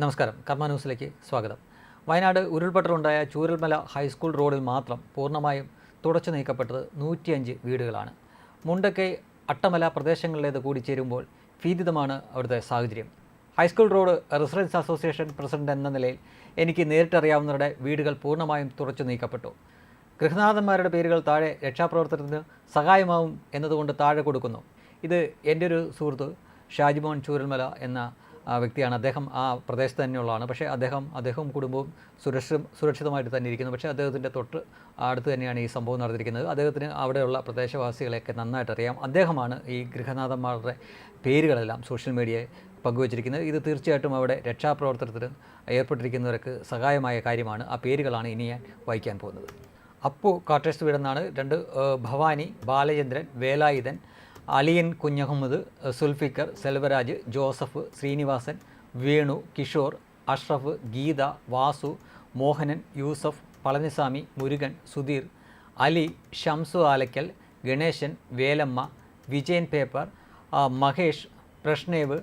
നമസ്കാരം. കർമ്മ ന്യൂസിലേക്ക് സ്വാഗതം. വയനാട് ഉരുൾപൊട്ടലുണ്ടായ ചൂരൽമല ഹൈസ്കൂൾ റോഡിൽ മാത്രം പൂർണമായും തുടച്ചു നീക്കപ്പെട്ടത് നൂറ്റിയഞ്ച് വീടുകളാണ്. മുണ്ടക്കൈ അട്ടമല പ്രദേശങ്ങളിലേത് കൂടി ചേരുമ്പോൾ ഭീതിതമാണ് അവിടുത്തെ സാഹചര്യം. High school road residence association president എന്ന നിലയിൽ എനിക്ക് നേരിട്ടറിയാവുന്നവരുടെ വീടുകൾ പൂർണമായും തുടച്ചു നീക്കപ്പെട്ടു. ഗൃഹനാഥന്മാരുടെ പേരുകൾ താഴെ രക്ഷാപ്രവർത്തനത്തിന് സഹായമാവും എന്നതുകൊണ്ട് താഴെ കൊടുക്കുന്നു. ഇത് എന്റെ ഒരു സുഹൃത്ത് ഷാജിമോൻ ചൂരൽമല എന്ന വ്യക്തിയാണ്. അദ്ദേഹം ആ പ്രദേശത്ത് തന്നെയുള്ളതാണ്. പക്ഷേ അദ്ദേഹം അദ്ദേഹവും കുടുംബവും സുരക്ഷ സുരക്ഷിതമായിട്ട് തന്നെ ഇരിക്കുന്നു. പക്ഷേ അദ്ദേഹത്തിന്റെ തൊട്ട് അടുത്ത് തന്നെയാണ് ഈ സംഭവം നടന്നിരിക്കുന്നത്. അദ്ദേഹത്തിന് അവിടെയുള്ള പ്രദേശവാസികളെയൊക്കെ നന്നായിട്ട് അറിയാം. അദ്ദേഹമാണ് ഈ ഗൃഹനാഥന്മാരുടെ പേരുകളെല്ലാം സോഷ്യൽ മീഡിയയെ പങ്കുവച്ചിരിക്കുന്നത്. ഇത് തീർച്ചയായിട്ടും അവിടെ രക്ഷാപ്രവർത്തനത്തിന് ഏർപ്പെട്ടിരിക്കുന്നവർക്ക് സഹായമായ കാര്യമാണ്. ആ പേരുകളാണ് ഇനി ഞാൻ വായിക്കാൻ പോകുന്നത്. അപ്പു കാട്ടേഴ്സ് വീടെന്നാണ് രണ്ട് Bhavani Balachandran Velayudhan Aliyan Kunjahammed Sulfikar Selvaraj Joseph Srinivasan Venu Kishore Ashraf Geetha Vasu Mohanan Yusuf Palaniswami Murugan Sudheer Ali Shamsu Alakkal Ganesan Velamma Vijayan paper Mahesh Prashnev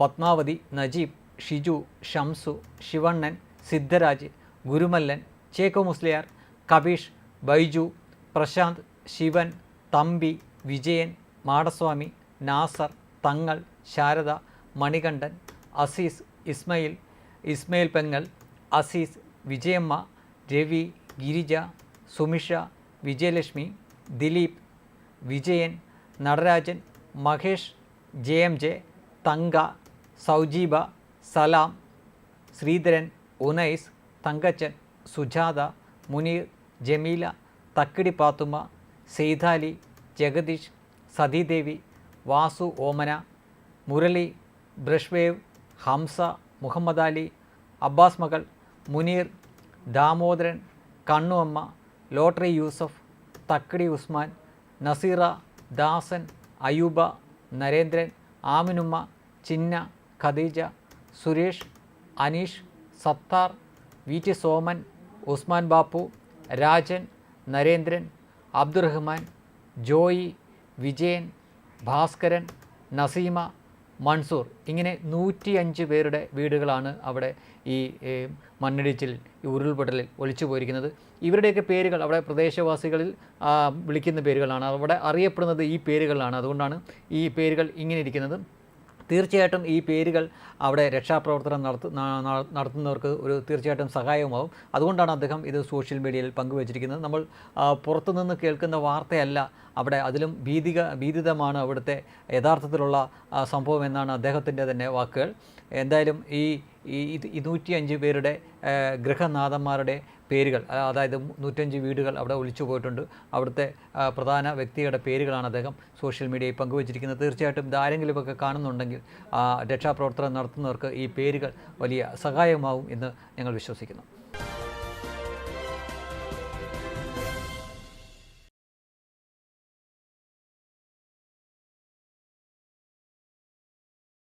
Padmavathi Najeeb Shiju Shamsu Sivannan Siddharaj Gurumallan Chekko Musliyar Kabeesh Baiju Prasanth Sivan Thampi Vijayan Madaswami Nasar Thangal Sharada Manikandan Azeez Ismail Ismail Pengal Azeez Vijayamma Ravi Girija Sumisha Vijayalakshmi Dileep Vijayan Natarajan Mahesh J M J Thanka Saujeeba Salam Sreedharan Unais Thankachan Sujatha Muneer Jameela Thakkidi Pathumma Saithali Jagadeesh Sathidevi Vasu Omana Murali Brashvev Hamsa Muhammad Ali Abbas മകൾ Muneer Damodaran Kannuamma lottery Yusuf Thakkadi Usman Naseera Dasan Ayooba Narendran Aminumma Chinna Khadeeja Suresh Aneesh Sathar V T Soman Usman Bappu Rajan Narendran Abdurahman Joy Vijayan Bhaskaran Naseema Mansoor ഇങ്ങനെ നൂറ്റിയഞ്ച് പേരുടെ വീടുകളാണ് അവിടെ ഈ മണ്ണിടിച്ചിൽ ഈ ഉരുൾപൊട്ടലിൽ ഒലിച്ചു പോയിരിക്കുന്നത്. ഇവരുടെയൊക്കെ പേരുകൾ അവിടെ പ്രദേശവാസികളിൽ വിളിക്കുന്ന പേരുകളാണ്. അവിടെ അറിയപ്പെടുന്നത് ഈ പേരുകളാണ് അതുകൊണ്ടാണ് ഈ പേരുകൾ ഇങ്ങനെ ഇരിക്കുന്നത്. തീർച്ചയായിട്ടും ഈ പേരുകൾ അവിടെ രക്ഷാപ്രവർത്തനം നടത്തു നടത്തുന്നവർക്ക് ഒരു തീർച്ചയായിട്ടും സഹായവുമാവും. അതുകൊണ്ടാണ് അദ്ദേഹം ഇത് സോഷ്യൽ മീഡിയയിൽ പങ്കുവച്ചിരിക്കുന്നത്. നമ്മൾ പുറത്തുനിന്ന് കേൾക്കുന്ന വാർത്തയല്ല അവിടെ അതിലും ഭീതിക ഭീതിതമാണ് അവിടുത്തെ യഥാർത്ഥത്തിലുള്ള സംഭവം എന്നാണ് അദ്ദേഹത്തിന്റെ തന്നെ വാക്കുകൾ. എന്തായാലും ഈ ഈ ഇത് ഈ നൂറ്റിയഞ്ച് പേരുടെ ഗൃഹനാഥന്മാരുടെ പേരുകൾ അതായത് നൂറ്റഞ്ച് വീടുകൾ അവിടെ ഒളിച്ചു പോയിട്ടുണ്ട്. അവിടുത്തെ പ്രധാന വ്യക്തികളുടെ പേരുകളാണ് അദ്ദേഹം സോഷ്യൽ മീഡിയയിൽ പങ്കുവച്ചിരിക്കുന്നത്. തീർച്ചയായിട്ടും ഇത് ആരെങ്കിലുമൊക്കെ കാണുന്നുണ്ടെങ്കിൽ രക്ഷാപ്രവർത്തനം നടത്തുന്നവർക്ക് ഈ പേരുകൾ വലിയ സഹായമാവും എന്ന് ഞങ്ങൾ വിശ്വസിക്കുന്നു.